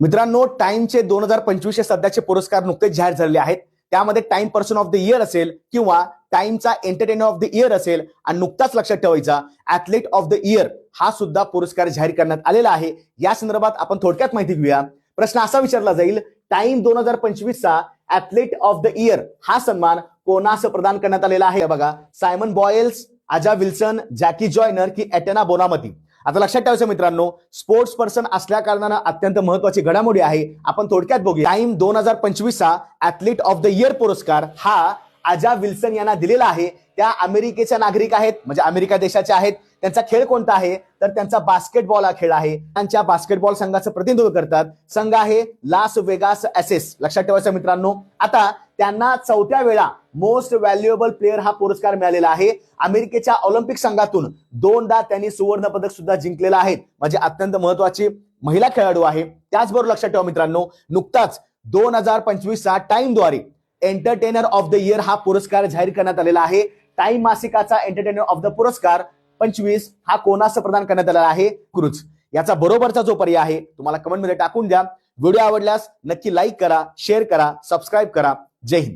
मित्रांनो टाइमचे दोन हजार पंचवीसचे सध्याचे पुरस्कार नुकतेच जाहीर झालेले आहेत. त्यामध्ये Time person of the year असेल किंवा टाइमचा एंटरटेनर ऑफ द इयर असेल आणि नुकताच लक्षात ठेवायचा ऍथलीट ऑफ द इयर हा सुद्धा पुरस्कार जाहीर करण्यात आलेला आहे. या संदर्भात आपण थोडक्यात माहिती घेऊया. प्रश्न असा विचारला जाईल टाइम दोन हजार पंचवीसचा ऍथलीट ऑफ द इयर हा सन्मान कोणास प्रदान करण्यात आलेला आहे? बघा Simone Biles Aja Wilson Jackie Joyner की एटेना बोनामती. आता लक्षात ठेवायचं मित्रांनो स्पोर्ट्स पर्सन असल्या कारणानं अत्यंत महत्वाची घडामोडी आहे. आपण थोडक्यात बघूया. टाइम दोन हजार पंचवीसचा ऍथलीट ऑफ द इयर पुरस्कार हा अजा विल्सन यांना दिलेला आहे. त्या अमेरिकेच्या नागरिक आहेत म्हणजे अमेरिका देशाच्या आहेत. त्यांचा खेळ कोणता आहे? तर त्यांचा बास्केटबॉल हा खेळ आहे. त्यांच्या बास्केटबॉल संघाचं प्रतिनिधित्व करतात. संघ आहे लास वेगास एसेस लक्षात ठेवायचं मित्रांनो. आता त्यांना चौथ्या वेळा मोस्ट व्हॅल्युएबल प्लेअर हा पुरस्कार मिळालेला आहे. अमेरिकेच्या ऑलिम्पिक संघातून दोनदा त्यांनी सुवर्ण पदक सुद्धा जिंकलेलं आहे. म्हणजे अत्यंत महत्वाची महिला खेळाडू आहे. त्याचबरोबर लक्षात ठेवा मित्रांनो नुकताच दोन हजार पंचवीसचा टाइमद्वारे एंटरटेनर ऑफ द इयर हा पुरस्कार जाहीर करण्यात आलेला आहे. टाइम मासिकाचा एंटरटेनर ऑफ द पुरस्कार पंचवीस हा कोणास प्रदान करण्यात आलेला आहे? क्रूज याचा बरोबरचा जो पर्याय आहे तुम्हाला कमेंटमध्ये टाकून द्या. व्हिडिओ आवडल्यास नक्की लाईक करा शेअर करा सबस्क्राईब करा. जय हिंद.